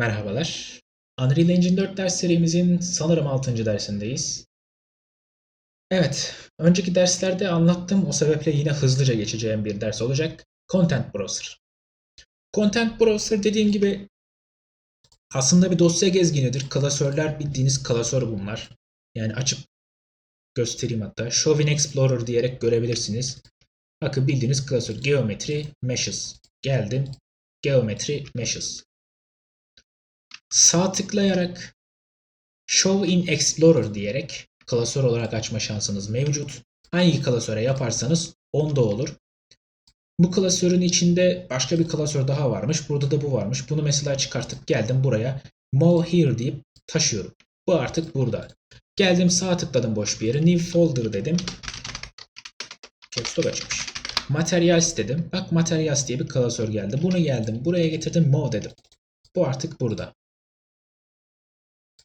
Merhabalar. Unreal Engine 4 ders serimizin sanırım 6. dersindeyiz. Evet, önceki derslerde anlattım. O sebeple yine hızlıca geçeceğim bir ders olacak. Content Browser. Content Browser dediğim gibi aslında bir dosya gezginidir. Klasörler bildiğiniz klasör bunlar. Yani açıp göstereyim hatta. Show in Explorer diyerek görebilirsiniz. Bakın bildiğiniz klasör. Geometry Meshes. Geldim. Geometry Meshes. Sağ tıklayarak Show in Explorer diyerek klasör olarak açma şansınız mevcut. Hangi klasöre yaparsanız onda olur. Bu klasörün içinde başka bir klasör daha varmış. Burada da bu varmış. Bunu mesela çıkartıp geldim buraya. Move here deyip taşıyorum. Bu artık burada. Geldim sağ tıkladım boş bir yere. New folder dedim. Lock açmış. Materials dedim. Bak Materials diye bir klasör geldi. Bunu geldim. Buraya getirdim. Move dedim. Bu artık burada.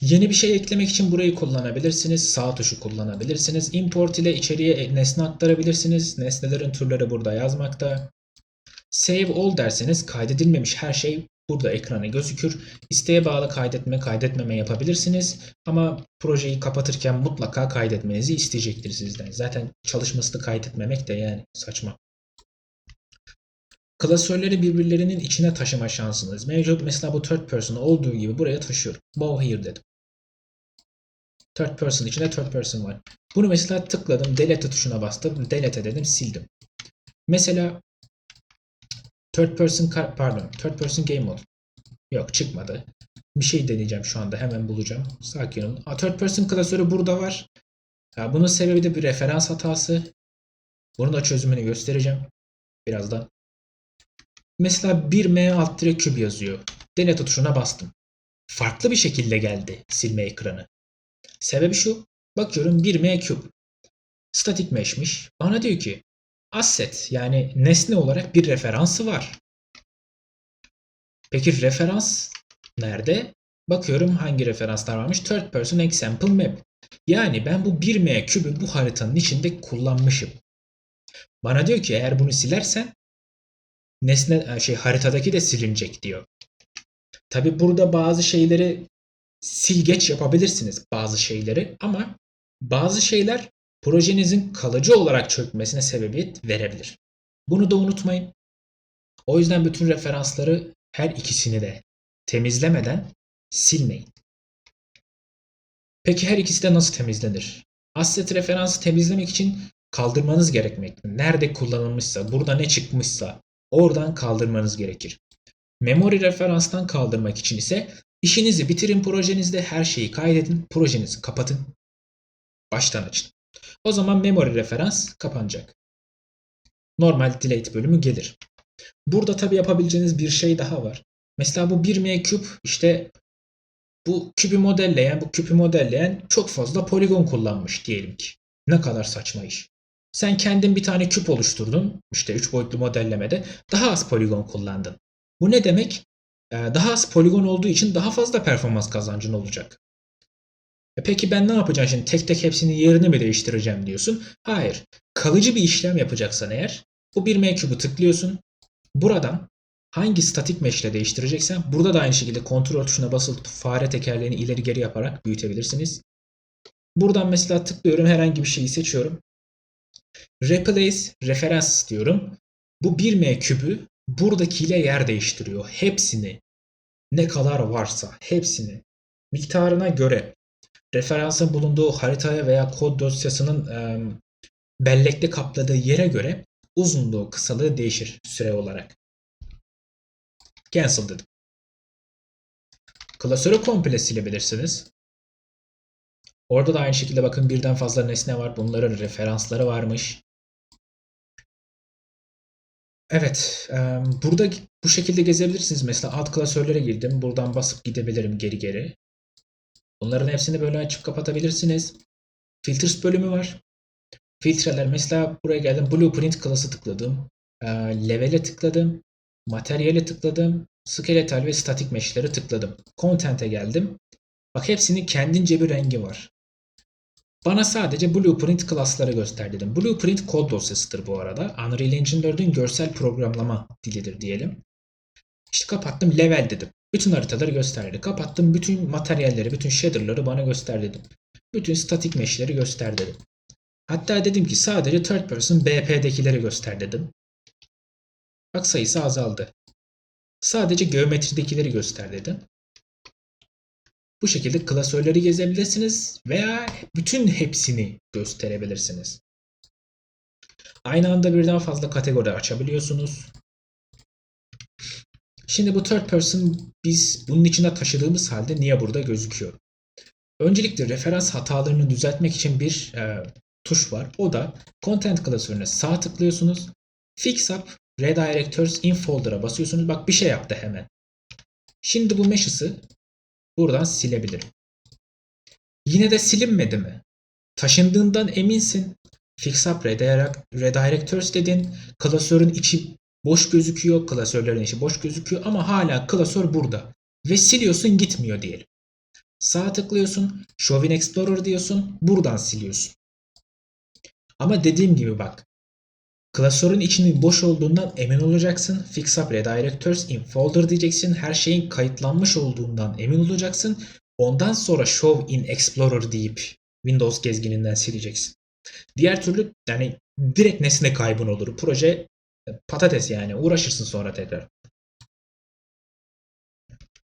Yeni bir şey eklemek için burayı kullanabilirsiniz. Sağ tuşu kullanabilirsiniz. Import ile içeriye nesne aktarabilirsiniz. Nesnelerin türleri burada yazmakta. Save all derseniz kaydedilmemiş her şey burada ekrana gözükür. İsteğe bağlı kaydetme kaydetmeme yapabilirsiniz. Ama projeyi kapatırken mutlaka kaydetmenizi isteyecektir sizden. Zaten çalışmasını kaydetmemek de yani saçma. Klasörleri birbirlerinin içine taşıma şansınız mevcut. Mesela bu third person olduğu gibi buraya taşıyorum. Move here dedim. Third person içinde third person var. Bunu mesela tıkladım. Delete tuşuna bastım. Delete dedim. Sildim. Mesela third person pardon third person game mode. Yok çıkmadı. Bir şey deneyeceğim şu anda. Hemen bulacağım. Sakin olun. A, third person klasörü burada var. Ya bunun sebebi de bir referans hatası. Bunun da çözümünü göstereceğim. Birazdan. Mesela 1M alt dire küp yazıyor. Delete tuşuna bastım. Farklı bir şekilde geldi silme ekranı. Sebebi şu. Bakıyorum 1M küp. Static mesh'miş. Bana diyor ki asset yani nesne olarak bir referansı var. Peki referans nerede? Bakıyorum hangi referanslar varmış. Third person example map. Yani ben bu 1M kübü bu haritanın içinde kullanmışım. Bana diyor ki eğer bunu silersen nesne şey haritadaki de silinecek diyor. Tabi burada bazı şeyleri sil geç yapabilirsiniz bazı şeyleri ama bazı şeyler projenizin kalıcı olarak çökmesine sebebiyet verebilir. Bunu da unutmayın. O yüzden bütün referansları her ikisini de temizlemeden silmeyin. Peki her ikisi de nasıl temizlenir? Asset referansı temizlemek için kaldırmanız gerekmekte. Nerede kullanılmışsa, burada ne çıkmışsa oradan kaldırmanız gerekir. Memory referanstan kaldırmak için ise işinizi bitirin projenizde her şeyi kaydedin, projenizi kapatın, baştan açın. O zaman memory referans kapanacak. Normal delete bölümü gelir. Burada tabi yapabileceğiniz bir şey daha var. Mesela bu 1M küp işte bu küpü modelleyen, bu küpü modelleyen çok fazla poligon kullanmış diyelim ki. Ne kadar saçma iş. Sen kendin bir tane küp oluşturdun. İşte 3 boyutlu modellemede daha az poligon kullandın. Bu ne demek? Daha az poligon olduğu için daha fazla performans kazancın olacak. E peki ben ne yapacağım şimdi? Tek tek hepsinin yerini mi değiştireceğim diyorsun? Hayır. Kalıcı bir işlem yapacaksan eğer bu bir M tıklıyorsun. Buradan hangi statik mesh değiştireceksen burada da aynı şekilde kontrol tuşuna basıp fare tekerleğini ileri geri yaparak büyütebilirsiniz. Buradan mesela tıklıyorum herhangi bir şeyi seçiyorum. Replace referans diyorum. Bu 1M kübü buradakiyle yer değiştiriyor. Hepsini ne kadar varsa hepsini miktarına göre referansın bulunduğu haritaya veya kod dosyasının e, bellekte kapladığı yere göre uzunluğu kısalığı değişir süre olarak. Cancel dedim. Klasörü komple silebilirsiniz. Orada da aynı şekilde bakın birden fazla nesne var. Bunların referansları varmış. Evet. Burada bu şekilde gezebilirsiniz. Mesela alt klasörlere girdim. Buradan basıp gidebilirim geri geri. Bunların hepsini böyle açıp kapatabilirsiniz. Filters bölümü var. Filtreler mesela buraya geldim. Blueprint class'ı tıkladım. Level'e tıkladım. Materyale tıkladım. Skeletal ve statik mesh'lere tıkladım. Content'e geldim. Bak hepsinin kendince bir rengi var. Bana sadece Blueprint class'ları göster dedim. Blueprint kod dosyasıdır bu arada. Unreal Engine 4'ün görsel programlama dilidir diyelim. İşte kapattım level dedim. Bütün haritaları gösterdi. Kapattım. Bütün materyalleri, bütün shader'ları bana göster dedim. Bütün statik mesh'leri göster dedim. Hatta dedim ki sadece third person BP'dekileri göster dedim. Bak sayısı azaldı. Sadece geometridekileri göster dedim. Bu şekilde klasörleri gezebilirsiniz veya bütün hepsini gösterebilirsiniz. Aynı anda birden fazla kategori açabiliyorsunuz. Şimdi bu third person biz bunun içinde taşıdığımız halde niye burada gözüküyor? Öncelikle referans hatalarını düzeltmek için bir e, tuş var. O da content klasörüne sağ tıklıyorsunuz. Fix up redirectors in folder'a basıyorsunuz. Bak bir şey yaptı hemen. Şimdi bu mesh'ı buradan silebilirim. Yine de silinmedi mi? Taşındığından eminsin. Fix up redirectors dedin. Klasörün içi boş gözüküyor. Klasörlerin içi boş gözüküyor ama hala klasör burada. Ve siliyorsun gitmiyor diyelim. Sağ tıklıyorsun. Show in Explorer diyorsun. Buradan siliyorsun. Ama dediğim gibi bak. Klasörün içinin boş olduğundan emin olacaksın. Fix up redirectors in folder diyeceksin. Her şeyin kayıtlanmış olduğundan emin olacaksın. Ondan sonra show in Explorer deyip Windows gezgininden sileceksin. Diğer türlü yani direkt nesne kaybın olur. Proje patates yani. Uğraşırsın sonra tekrar.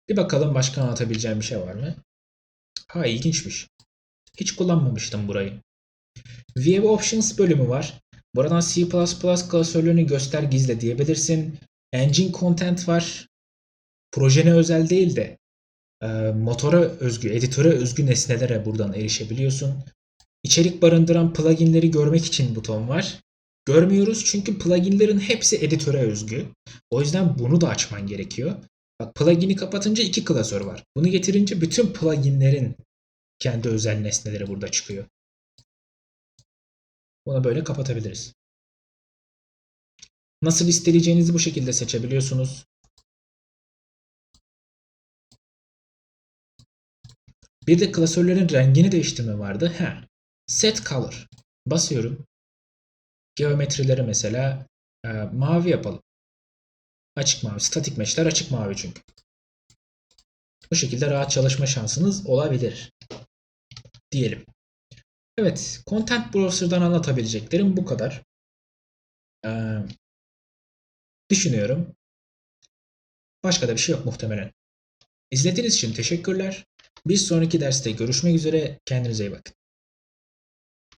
Bir bakalım başka anlatabileceğim bir şey var mı? Ha ilginçmiş. Hiç kullanmamıştım burayı. View Options bölümü var. Buradan C++ klasörlerini göster gizle diyebilirsin. Engine Content var. Projene özel değil de e, motora özgü, editöre özgü nesnelere buradan erişebiliyorsun. İçerik barındıran pluginleri görmek için buton var. Görmüyoruz çünkü pluginlerin hepsi editöre özgü. O yüzden bunu da açman gerekiyor. Bak plugin'i kapatınca iki klasör var. Bunu getirince bütün pluginlerin kendi özel nesneleri burada çıkıyor. Bunu böyle kapatabiliriz. Nasıl listeleyeceğinizi bu şekilde seçebiliyorsunuz. Bir de klasörlerin rengini değiştirme vardı. He. Set color. Basıyorum. Geometrileri mesela e, mavi yapalım. Açık mavi. Statik mesh'ler açık mavi çünkü. Bu şekilde rahat çalışma şansınız olabilir. Diyelim. Evet. Content Browser'dan anlatabileceklerim bu kadar. Ee, düşünüyorum. Başka da bir şey yok muhtemelen. İzlediğiniz için teşekkürler. Bir sonraki derste görüşmek üzere. Kendinize iyi bakın.